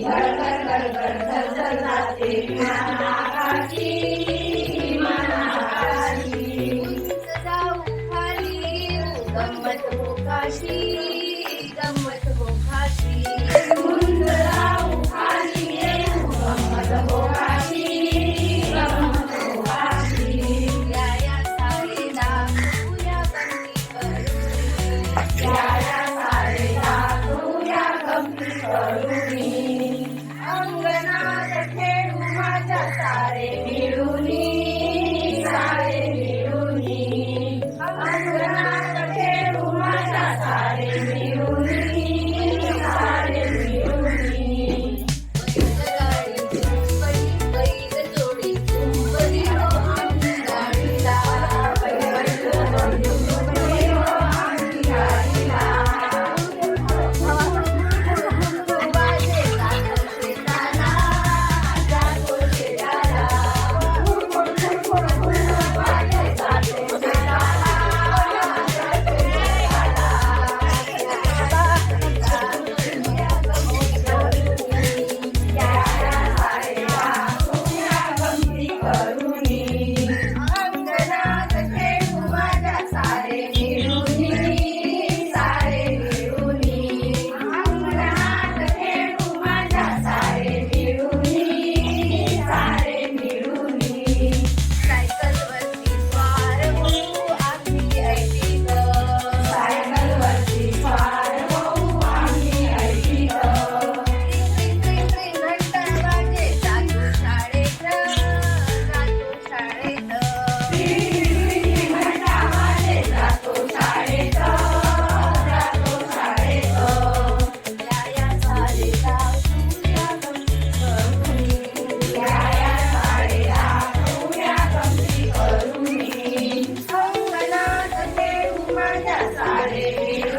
राऊ भि गमत गो काशी गमत गो भाषी राऊ आली गमत मोबाशी गो काशी लाया तारो Bye. सारे